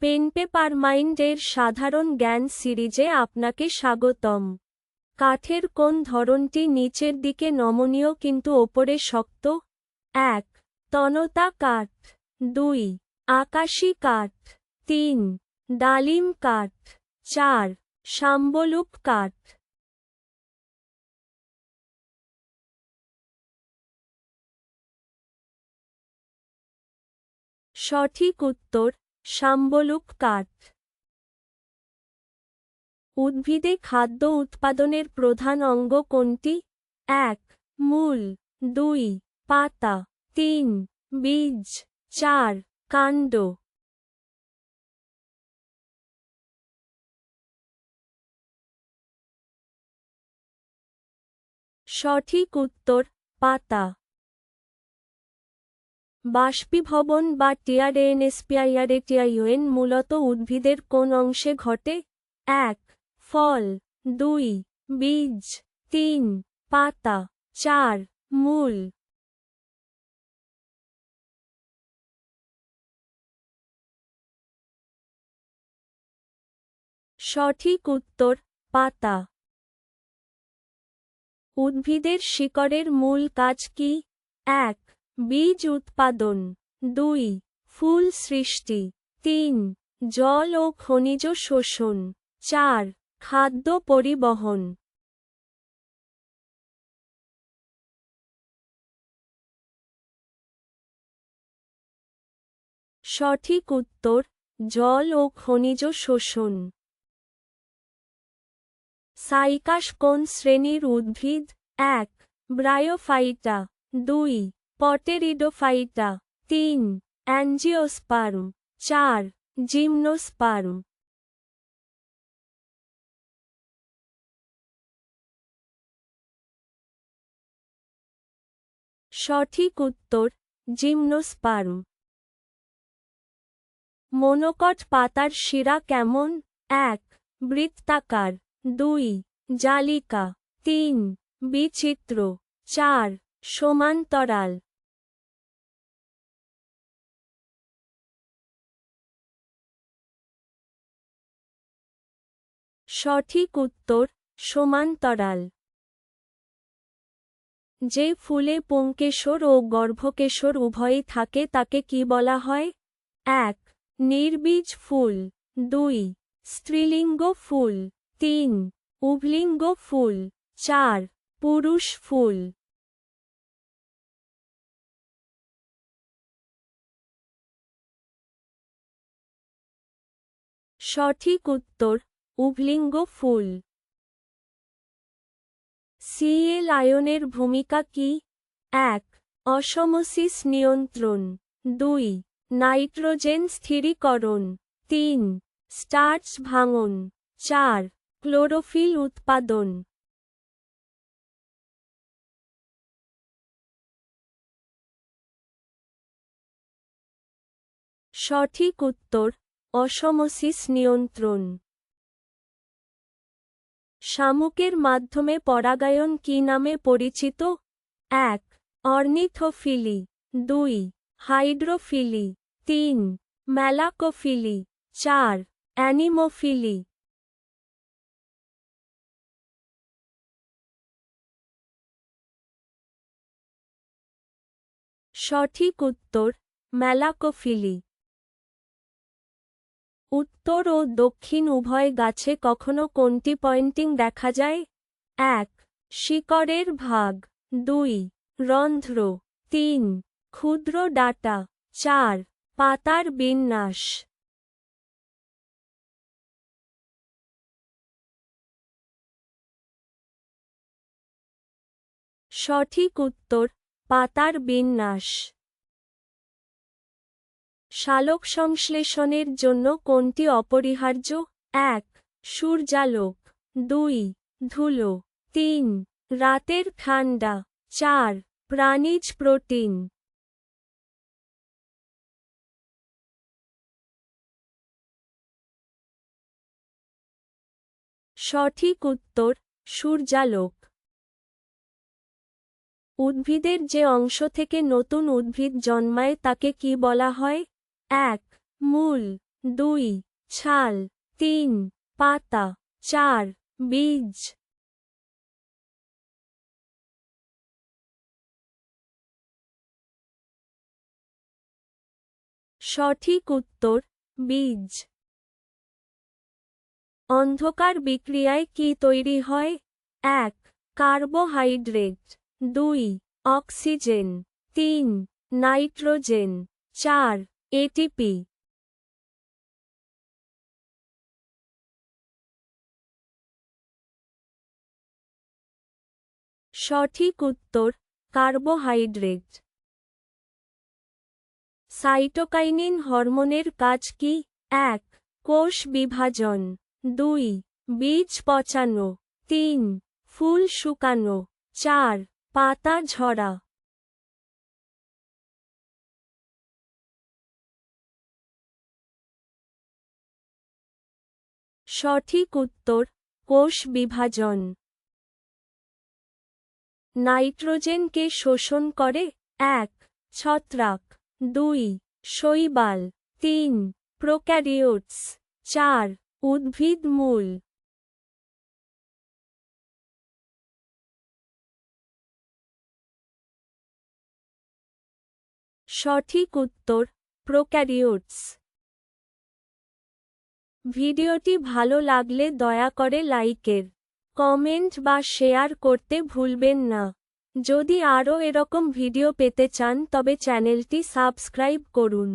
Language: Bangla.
পেন পেপার মাইন্ডের সাধারণ জ্ঞান সিরিজে আপনাকে স্বাগতম। কাঠের কোন ধরনটি নিচের দিকে নমনীয় কিন্তু ওপরে শক্ত? এক, তনতা কাঠ। দুই, আকাশী কাঠ। তিন, ডালিম কাঠ। চার, শাম্বলুপ কাঠ। সঠিক উত্তর শাম্বলুপ কাঠ। উদ্ভিদে খাদ্য উৎপাদনের প্রধান অঙ্গ কোনটি? এক, মূল। দুই, পাতা। তিন, বীজ। চার, কাণ্ড। সঠিক উত্তর, পাতা। বাষ্পীভবন বা টিআরএনএসপিআইআরএটিআইওএন মূলত উদ্ভিদের কোন অংশে ঘটে? এক, ফল। দুই, বীজ। তিন, পাতা। চার, মূল। সঠিক উত্তর, পাতা। উদ্ভিদের শিকড়ের মূল কাজ কি? এক বীজ উৎপাদন। দুই, ফুল সৃষ্টি। তিন, জল ও খনিজ শোষণ। চার, খাদ্য পরিবহন। সঠিক উত্তর, জল ও খনিজ শোষণ। সাইকাস কোন শ্রেণির উদ্ভিদ? এক, ব্রায়োফাইটা। দুই পটেরিডোফাইটা তিন অ্যাঞ্জিওস্পার্ম চার জিমনোস্পার্ম সঠিক উত্তর জিমনোস্পার্ম মনোকট পাতার শিরা কেমন? এক. বৃত্তাকার. দুই. জালিকা. তিন. বিচিত্র. চার. সমান্তরাল। সঠিক উত্তর সমান্তরাল যে ফুলে পুংকেশর ও গর্ভকেশর উভয়ই থাকে, তাকে কি বলা হয়? এক, নির্বীজ ফুল। দুই, স্ত্রীলিঙ্গ ফুল। তিন, উভলিঙ্গ ফুল। চার, পুরুষ ফুল। সঠিক উত্তর উভলিঙ্গ ফুল। সিএল আয়নের ভূমিকা কি? এক, অসমসিস নিয়ন্ত্রণ। দুই, নাইট্রোজেন স্থিরীকরণ। তিন, স্টার্চ ভাঙন। চার, ক্লোরোফিল উৎপাদন। সঠিক উত্তর, অসমসিস নিয়ন্ত্রণ। শামুকের মাধ্যমে পরাগায়ন কি নামে পরিচিত? এক, অর্নিথোফিলি। দুই, হাইড্রোফিলি। তিন, ম্যালাকোফিলি। চার, অ্যানিমোফিলি। সঠিক উত্তর, ম্যালাকোফিলি। উত্তর ও দক্ষিণ উভয় গাছে কখনো কোনটি পয়েন্টিং দেখা যায়? এক, শিকড়ের ভাগ। দুই, রন্ধ্র। তিন, ক্ষুদ্র ডাটা। চার, পাতার বিন্যাস। সঠিক উত্তর, পাতার বিন্যাস। সালোক সংশ্লেষণের জন্য কোনটি অপরিহার্য? এক, সূর্যালোক। দুই, ধুলো। তিন, রাতের ঠান্ডা। চার, প্রাণীজ প্রোটিন। সঠিক উত্তর, সূর্যালোক। উদ্ভিদের যে অংশ থেকে নতুন উদ্ভিদ জন্মায় তাকে কি বলা হয়? এক, মূল, দুই, ছাল, তিন, পাতা, চার, বীজ। সঠিক উত্তর, বীজ। অন্ধকার বিক্রিয়ায় কি তৈরি হয়? এক, কার্বোহাইড্রেট। দুই, অক্সিজেন। তিন, নাইট্রোজেন। চার এটিপি সঠিক উত্তর, কার্বোহাইড্রেট। সাইটোকাইনিন হরমোনের কাজ কি? এক, কোষ বিভাজন। দুই, বীজ পচানো। তিন, ফুল শুকানো। চার, পাতা ঝরা। সঠিক উত্তর, কোষ বিভাজন। নাইট্রোজেনকে শোষণ করে, এক। ছত্রাক। দুই। শৈবাল। তিন। প্রোক্যারিওটস। চার। উদ্ভিদ মূল। সঠিক উত্তর, প্রোক্যারিওটস। ভিডিওটি ভালো লাগলে দয়া করে লাইকের কমেন্ট বা শেয়ার করতে ভুলবেন না। যদি আরও এরকম ভিডিও পেতে চান তবে চ্যানেলটি সাবস্ক্রাইব করুন।